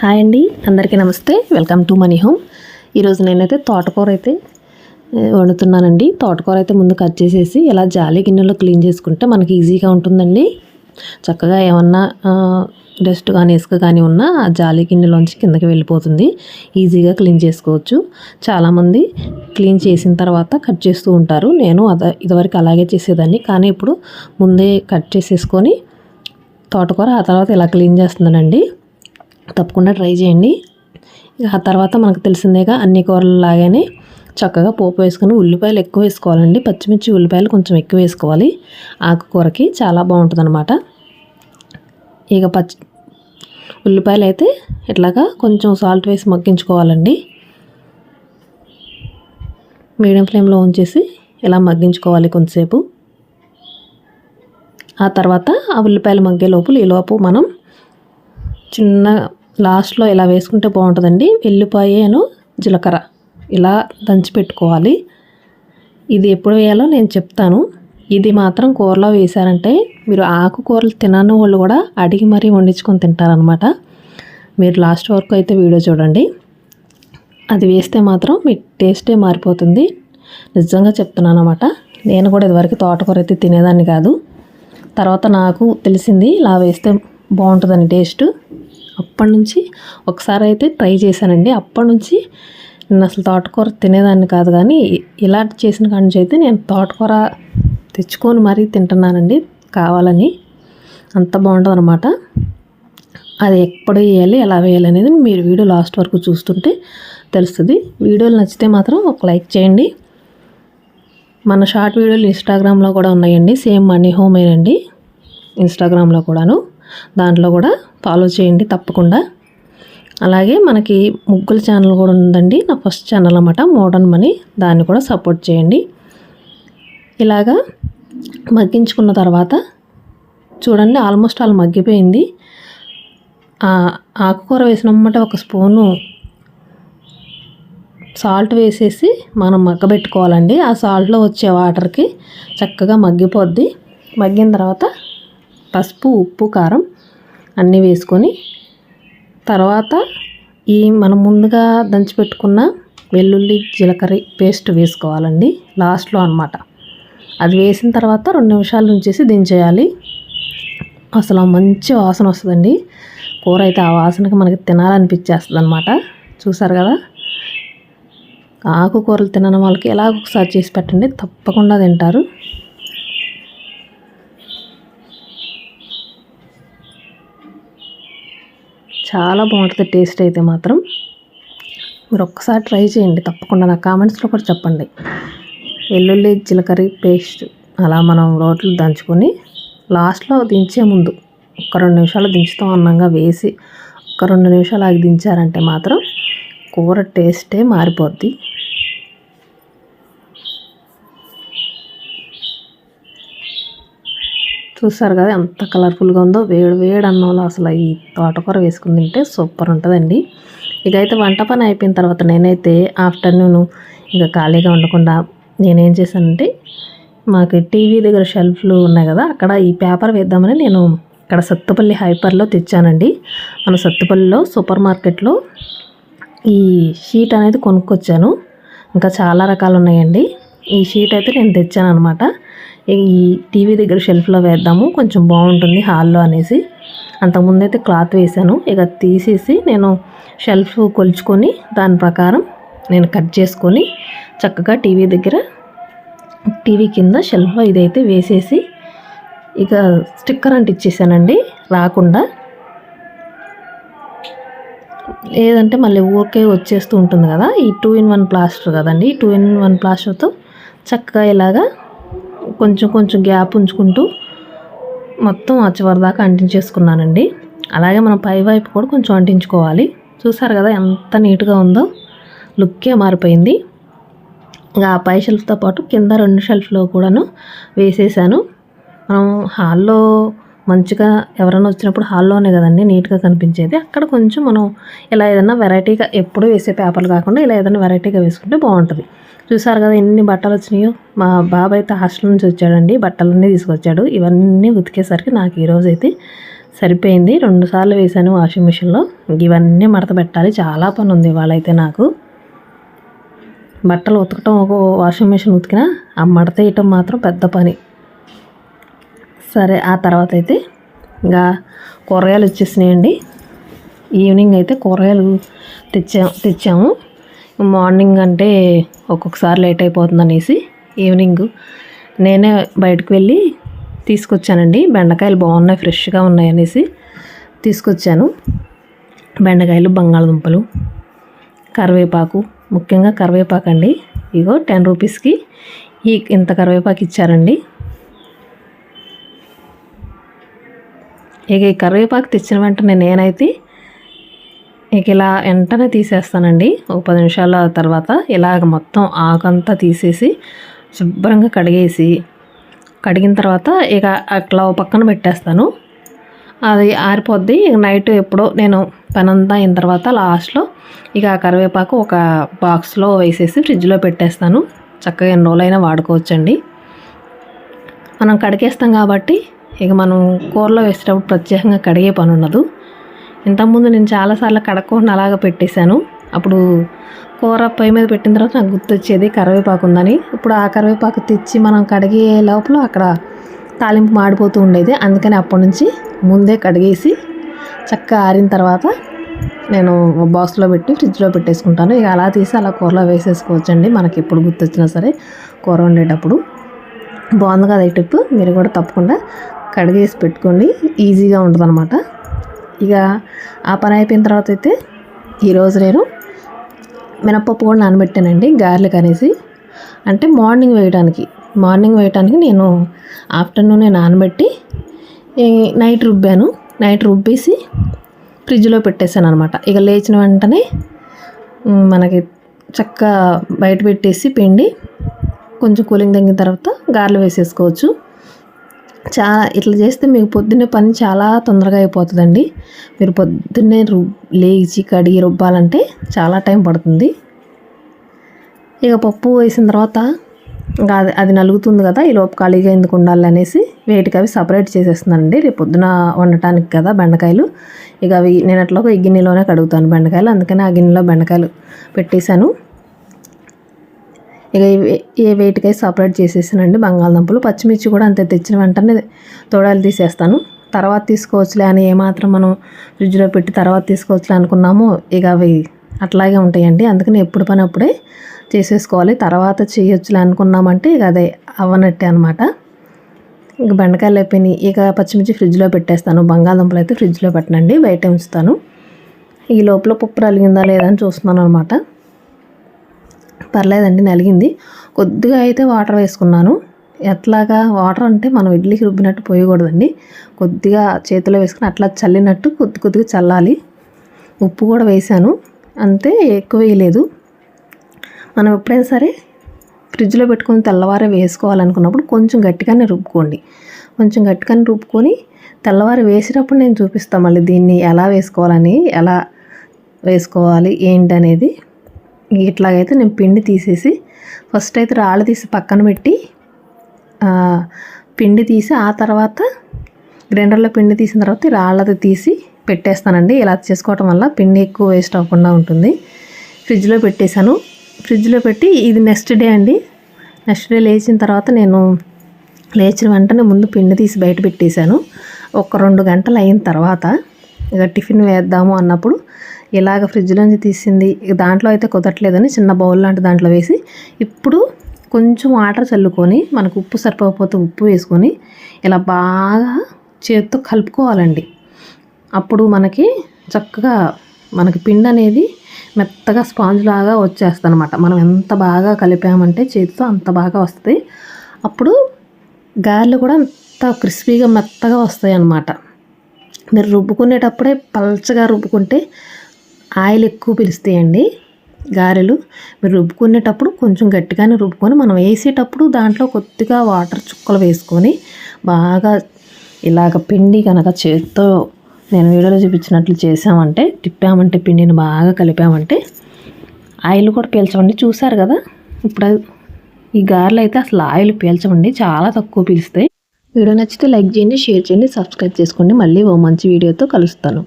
Hi అండి అందరికీ నమస్తే. వెల్కమ్ టు మనీ హోమ్ ఈరోజు నేనైతే తోటకూర అయితే వండుతున్నానండి. తోటకూర అయితే ముందు కట్ చేసేసి ఇలా జాలి గిన్నెలో క్లీన్ చేసుకుంటే మనకి ఈజీగా ఉంటుందండి. చక్కగా ఏమన్నా డస్ట్ కానీ ఇసుక కానీ ఉన్నా ఆ జాలి గిన్నెలోంచి కిందకి వెళ్ళిపోతుంది. ఈజీగా క్లీన్ చేసుకోవచ్చు. చాలామంది క్లీన్ చేసిన తర్వాత కట్ చేస్తూ ఉంటారు. నేను అద ఇదివరకు అలాగే చేసేదాన్ని. కానీ ఇప్పుడు ముందే కట్ చేసేసుకొని తోటకూర ఆ తర్వాత ఇలా క్లీన్ చేస్తున్నానండి. తప్పకుండా ట్రై చేయండి. ఆ తర్వాత మనకు తెలిసిందేగా అన్ని కూరలు లాగానే చక్కగా పోపు వేసుకొని ఉల్లిపాయలు ఎక్కువ వేసుకోవాలండి. పచ్చిమిర్చి ఉల్లిపాయలు కొంచెం ఎక్కువ వేసుకోవాలి. ఆకుకూరకి చాలా బాగుంటుంది అనమాట ఇక పచ్చి ఉల్లిపాయలు అయితే ఇట్లాగా కొంచెం సాల్ట్ వేసి మగ్గించుకోవాలండి. మీడియం ఫ్లేమ్లో ఉంచేసి ఇలా మగ్గించుకోవాలి కొంతసేపు. ఆ తర్వాత ఆ ఉల్లిపాయలు మగ్గే లోపు ఈలోపు మనం చిన్న లాస్ట్లో ఇలా వేసుకుంటే బాగుంటుందండి. వెల్లిపాయను జీలకర్ర. ఇలా దంచి పెట్టుకోవాలి. ఇది ఎప్పుడు వేయాలో నేను చెప్తాను. ఇది మాత్రం కూరలో వేశారంటే మీరు ఆకుకూరలు తినని వాళ్ళు కూడా అడిగి మరీ వండించుకొని తింటారనమాట మీరు లాస్ట్ వరకు అయితే వీడియో చూడండి. అది వేస్తే మాత్రం మీ టేస్టే మారిపోతుంది. నిజంగా చెప్తున్నాను అనమాట నేను కూడా ఇదివరకు తోటకూర అయితే తినేదాన్ని కాదు. తర్వాత నాకు తెలిసింది ఇలా వేస్తే బాగుంటుందని టేస్ట్. అప్పటి నుంచి ఒకసారి అయితే ట్రై చేశానండి. అప్పటి నుంచి నేను అసలు తోటకూర తినేదాన్ని కాదు కానీ ఇలా చేసిన కాడి నుంచి అయితే నేను తోటకూర తెచ్చుకొని మరీ తింటున్నానండి. కావాలని అంత బాగుంటుంది అనమాట అది ఎప్పుడు వేయాలి ఎలా వేయాలి అనేది మీరు వీడియో లాస్ట్ వరకు చూస్తుంటే తెలుస్తుంది. వీడియోలు నచ్చితే మాత్రం ఒక లైక్ చేయండి. మన షార్ట్ వీడియోలు ఇన్స్టాగ్రామ్లో కూడా ఉన్నాయండి. సేమ్ మనీ హోమ్ అండి ఇన్స్టాగ్రామ్లో కూడాను. దాంట్లో కూడా ఫాలో చేయండి తప్పకుండా. అలాగే మనకి ముగ్గుల ఛానల్ కూడా ఉందండి. నా ఫస్ట్ ఛానల్ అన్నమాట మోడర్న్ మనీ దాన్ని కూడా సపోర్ట్ చేయండి. ఇలాగా మగ్గించుకున్న తర్వాత చూడండి ఆల్మోస్ట్ ఆల్ మగ్గిపోయింది. ఆ ఆకుకూర వేసినమ్మట ఒక స్పూను సాల్ట్ వేసేసి మనం మగ్గబెట్టుకోవాలండి. ఆ సాల్ట్లో వచ్చే వాటర్కి చక్కగా మగ్గిపోద్ది. మగ్గిన తర్వాత పసుపు ఉప్పు కారం అన్నీ వేసుకొని తర్వాత ఈ మనం ముందుగా దంచిపెట్టుకున్న వెల్లుల్లి జీలకర్ర పేస్ట్ వేసుకోవాలండి. లాస్ట్లో అన్నమాట. అది వేసిన తర్వాత రెండు నిమిషాలు ఉంచేసి దించేయాలి. అసలు మంచి వాసన వస్తుందండి. కూర అయితే ఆ వాసనకి మనకి తినాలనిపించేస్తుంది అనమాట చూసారు కదా? ఆకుకూరలు తినని వాళ్ళకి ఎలాగ ఒకసారి చేసి పెట్టండి. తప్పకుండా తింటారు. చాలా బాగుంటుంది టేస్ట్ అయితే మాత్రం. మీరు ఒక్కసారి ట్రై చేయండి తప్పకుండా నా కామెంట్స్లో కూడా చెప్పండి. వెల్లుల్లి జీలకర్ర పేస్ట్ అలా మనం రోట్లు దంచుకొని లాస్ట్లో దించే ముందు ఒక రెండు నిమిషాలు దించుతాం అన్నంగా వేసి ఒక రెండు నిమిషాలు ఆగి దించారంటే మాత్రం కూర టేస్టే మారిపోద్ది. చూసారు కదా ఎంత కలర్ఫుల్గా ఉందో. వేడి వేడి అన్నంలో అసలు ఈ తోటకూర వేసుకుని తింటే సూపర్ ఉంటుందండి. ఇకైతే వంట పని అయిపోయిన తర్వాత నేనైతే ఆఫ్టర్నూన్ ఇంకా ఖాళీగా ఉండకుండా నేనేం చేశానంటే మాకు టీవీ దగ్గర షెల్ఫ్లు ఉన్నాయి కదా అక్కడ ఈ పేపర్ వేద్దామని నేను ఇక్కడ సత్తుపల్లి హైపర్లో తెచ్చానండి. మన సత్తుపల్లిలో సూపర్ మార్కెట్లో ఈ షీట్ అనేది కొనుక్కొచ్చాను. ఇంకా చాలా రకాలు ఉన్నాయండి. ఈ షీట్ అయితే నేను తెచ్చాను అనమాట ఈ టీవీ దగ్గర షెల్ఫ్లో వేద్దాము కొంచెం బాగుంటుంది హాల్లో అనేసి. అంతకుముందైతే అయితే క్లాత్ వేసాను ఇక తీసేసి నేను షెల్ఫ్ కొలుచుకొని దాని ప్రకారం నేను కట్ చేసుకొని చక్కగా టీవీ దగ్గర టీవీ కింద షెల్ఫ్లో ఇదైతే వేసేసి ఇక స్టిక్కర్ అంటించేసానండి రాకుండా. లేదంటే మళ్ళీ ఊరికే వచ్చేస్తూ ఉంటుంది కదా ఈ టూ ఇన్ వన్ ప్లాస్టర్ కదండి టూ ఇన్ వన్ ప్లాస్టర్తో చక్కగా ఇలాగా కొంచెం కొంచెం గ్యాప్ ఉంచుకుంటూ మొత్తం ఆ చివరి దాకా అంటించేసుకున్నానండి. అలాగే మనం పై వైపు కూడా కొంచెం అంటించుకోవాలి. చూసారు కదా ఎంత నీట్గా ఉందో? లుక్కే మారిపోయింది. ఇంకా ఆ పై షెల్ఫ్తో పాటు కింద రెండు షెల్ఫ్లో కూడాను వేసేసాను. మనం హాల్లో మంచిగా ఎవరైనా వచ్చినప్పుడు హాల్లోనే కదండి నీట్గా కనిపించేది. అక్కడ కొంచెం మనం ఇలా ఏదైనా వెరైటీగా ఎప్పుడు వేసే పేపర్లు కాకుండా ఇలా ఏదైనా వెరైటీగా వేసుకుంటే బాగుంటుంది. చూసారు కదా ఎన్ని బట్టలు వచ్చినాయో? మా బాబాయ్ అయితే హాస్టల్ నుంచి వచ్చాడండి. బట్టలన్నీ తీసుకొచ్చాడు. ఇవన్నీ ఉతికేసరికి నాకు ఈరోజు అయితే సరిపోయింది. రెండుసార్లు వేశాను వేసాను వాషింగ్ మిషన్లో. ఇవన్నీ మడత పెట్టాలి. చాలా పని ఉంది ఇవాళైతే నాకు. బట్టలు ఉతకటం ఒక వాషింగ్ మిషన్ ఉతికినా ఆ మడత వేయటం మాత్రం పెద్ద పని. సరే ఆ తర్వాత అయితే ఇంకా కూరగాయలు వచ్చేసినాయండి. ఈవినింగ్ అయితే కూరగాయలు తెచ్చా తెచ్చాము. మార్నింగ్ అంటే ఒక్కొక్కసారి లేట్ అయిపోతుంది అనేసి ఈవినింగ్ నేనే బయటకు వెళ్ళి తీసుకొచ్చానండి. బెండకాయలు బాగున్నాయి ఫ్రెష్గా ఉన్నాయి అనేసి తీసుకొచ్చాను. బెండకాయలు బంగాళదుంపలు కరివేపాకు ముఖ్యంగా కరివేపాకు అండి ఇగో టెన్ రూపీస్కి ఈ ఇంత కరివేపాకు ఇచ్చారండి. ఇక ఈ కరివేపాకు తెచ్చిన వెంటనే నేనైతే ఇక ఇలా వెంటనే తీసేస్తానండి. ఒక పది నిమిషాల తర్వాత ఇలాగ మొత్తం ఆకంతా తీసేసి శుభ్రంగా కడిగేసి కడిగిన తర్వాత ఇక అట్లా పక్కన పెట్టేస్తాను. అది ఆరిపోద్ది. ఇక నైట్ ఎప్పుడో నేను పనంతా అయిన తర్వాత లాస్ట్లో ఇక ఆ కరివేపాకు ఒక బాక్స్లో వేసేసి ఫ్రిడ్జ్లో పెట్టేస్తాను. చక్కగా ఎన్ని రోజులైనా వాడుకోవచ్చండి. మనం కడిగేస్తాం కాబట్టి ఇక మనం కూరలో వేసేటప్పుడు ప్రత్యేకంగా కడిగే పని ఉండదు ఇంతకుముందు నేను చాలాసార్లు కడక్కుండా అలాగ పెట్టేశాను. అప్పుడు కూర పొయ్యి మీద పెట్టిన తర్వాత నాకు గుర్తొచ్చేది కరివేపాకు ఉందని. ఇప్పుడు ఆ కరివేపాకు తెచ్చి మనం కడిగే లోపల అక్కడ తాలింపు మాడిపోతూ ఉండేది. అందుకని అప్పటి నుంచి ముందే కడిగేసి చక్కగా ఆరిన తర్వాత నేను బాక్స్లో పెట్టి ఫ్రిడ్జ్లో పెట్టేసుకుంటాను. ఇక అలా తీసి అలా కూరలో వేసేసుకోవచ్చండి. మనకి ఎప్పుడు గుర్తొచ్చినా సరే కూర వండేటప్పుడు. బాగుంది కదా ఈ టిప్ మీరు కూడా తప్పకుండా కడిగేసి పెట్టుకోండి. ఈజీగా ఉంటుంది ఇక ఆ పని అయిపోయిన తర్వాత అయితే ఈరోజు నేను మినప్పప్పు కూడా నానబెట్టానండి గార్లిక్ అనేసి. అంటే మార్నింగ్ వేయడానికి మార్నింగ్ వేయడానికి నేను ఆఫ్టర్నూనే నానబెట్టి నైట్ రుబ్బాను. నైట్ రుబ్బేసి ఫ్రిడ్జ్లో పెట్టేశాను అనమాట ఇక లేచిన వెంటనే మనకి చక్క బయట పెట్టేసి పిండి కొంచెం కూలింగ్ తగ్గిన తర్వాత గారెలు వేసేసుకోవచ్చు. చాలా ఇట్లా చేస్తే మీకు పొద్దున్నే పని చాలా తొందరగా అయిపోతుందండి. మీరు పొద్దున్నే రు లేచి కడిగి రుబ్బాలంటే చాలా టైం పడుతుంది. ఇక పప్పు వేసిన తర్వాత ఇంకా అది అది నలుగుతుంది కదా ఈ లోపు ఖాళీగా ఎందుకు ఉండాలి అనేసి వేటికి అవి సపరేట్ చేసేస్తున్నానండి. రేపు పొద్దున వండటానికి కదా బెండకాయలు. ఇక అవి నేను అట్లా ఒక గిన్నెలోనే కడుగుతాను బెండకాయలు. అందుకని ఆ గిన్నెలో బెండకాయలు పెట్టేశాను. ఇక ఏ ఏ అయితే సపరేట్ చేసేసానండి. బంగాళదుంపలు. పచ్చిమిర్చి కూడా అంతే. తెచ్చిన వెంటనే తోడాలు తీసేస్తాను. తర్వాత తీసుకోవచ్చులే అని ఏమాత్రం మనం ఫ్రిడ్జ్లో పెట్టి తర్వాత తీసుకోవచ్చులే అనుకున్నామో ఇక అవి అట్లాగే ఉంటాయండి. అందుకని ఎప్పుడు పని అప్పుడే చేసేసుకోవాలి. తర్వాత చేయొచ్చులే అనుకున్నామంటే ఇక అదే అవ్వనట్టే అనమాట ఇక బెండకాయలు అయిపోయినాయి. ఇక పచ్చిమిర్చి ఫ్రిడ్జ్లో పెట్టేస్తాను. బంగాళదుంపలు అయితే ఫ్రిడ్జ్లో పెట్టనండి. బయట ఉంచుతాను. ఈ లోపల పప్పు రలిగిందా లేదా అని చూస్తున్నాను అనమాట పర్లేదండి నలిగింది. కొద్దిగా అయితే వాటర్ వేసుకున్నాను. ఎట్లాగా వాటర్ అంటే మనం ఇడ్లీకి రుబ్బినట్టు పోయకూడదండి. కొద్దిగా చేతిలో వేసుకుని అట్లా చల్లినట్టు కొద్ది కొద్దిగా చల్లాలి. ఉప్పు కూడా వేసాను. అంతే ఎక్కువ వేయలేదు. మనం ఎప్పుడైనా సరే ఫ్రిడ్జ్లో పెట్టుకొని తెల్లవారే వేసుకోవాలనుకున్నప్పుడు కొంచెం గట్టిగానే రుబ్బుకోండి. కొంచెం గట్టిగానే రుబ్బుకొని తెల్లవారి వేసినప్పుడు నేను చూపిస్తాను మళ్ళీ దీన్ని ఎలా వేసుకోవాలని ఎలా వేసుకోవాలి ఏంటనేది. ఇట్లాగైతే నేను పిండి తీసేసి ఫస్ట్ అయితే రాళ్ళు తీసి పక్కన పెట్టి పిండి తీసి ఆ తర్వాత గ్రైండర్లో పిండి తీసిన తర్వాత రాళ్ళది తీసి పెట్టేస్తానండి. ఇలా చేసుకోవటం వల్ల పిండి ఎక్కువ వేస్ట్ అవ్వకుండా ఉంటుంది. ఫ్రిడ్జ్లో పెట్టేశాను. ఫ్రిడ్జ్లో పెట్టి ఇది నెక్స్ట్ డే అండి. నెక్స్ట్ డే లేచిన తర్వాత నేను లేచిన వెంటనే ముందు పిండి తీసి బయట పెట్టేశాను. ఒక రెండు గంటలు అయిన తర్వాత ఇక టిఫిన్ వేద్దాము అన్నప్పుడు ఇలాగ ఫ్రిడ్జ్లోంచి తీసింది? దాంట్లో అయితే కుదరట్లేదని చిన్న బౌల్ లాంటి దాంట్లో వేసి ఇప్పుడు కొంచెం వాటర్ చల్లుకొని మనకు ఉప్పు సరిపోకపోతే ఉప్పు వేసుకొని ఇలా బాగా చేతితో కలుపుకోవాలండి. అప్పుడు మనకి చక్కగా మనకి పిండి అనేది మెత్తగా స్పాంజ్ లాగా వచ్చేస్తుంది అనమాట మనం ఎంత బాగా కలిపామంటే చేతితో అంత బాగా వస్తుంది. అప్పుడు గారెలు కూడా అంత క్రిస్పీగా మెత్తగా వస్తాయి అన్నమాట మీరు రుబ్బుకునేటప్పుడే పల్చగా రుబ్బుకుంటే ఆయిల్ ఎక్కువ పిలుస్తాయండి గారెలు. మీరు రుబ్బుకునేటప్పుడు కొంచెం గట్టిగానే రుబ్బుకొని మనం వేసేటప్పుడు దాంట్లో కొద్దిగా వాటర్ చుక్కలు వేసుకొని బాగా ఇలాగ పిండి కనుక చేత్తో నేను వీడియోలో చూపించినట్లు చేసామంటే తిప్పామంటే పిండిని బాగా కలిపామంటే ఆయిల్ కూడా పీల్చమండి. చూసారు కదా? ఇప్పుడు ఈ గారెలు అయితే అసలు ఆయిల్ పీల్చమండి. చాలా తక్కువ పీలుస్తాయి. వీడియో నచ్చితే లైక్ చేయండి షేర్ చేయండి సబ్స్క్రైబ్ చేసుకోండి. మళ్ళీ ఓ మంచి వీడియోతో కలుస్తాను.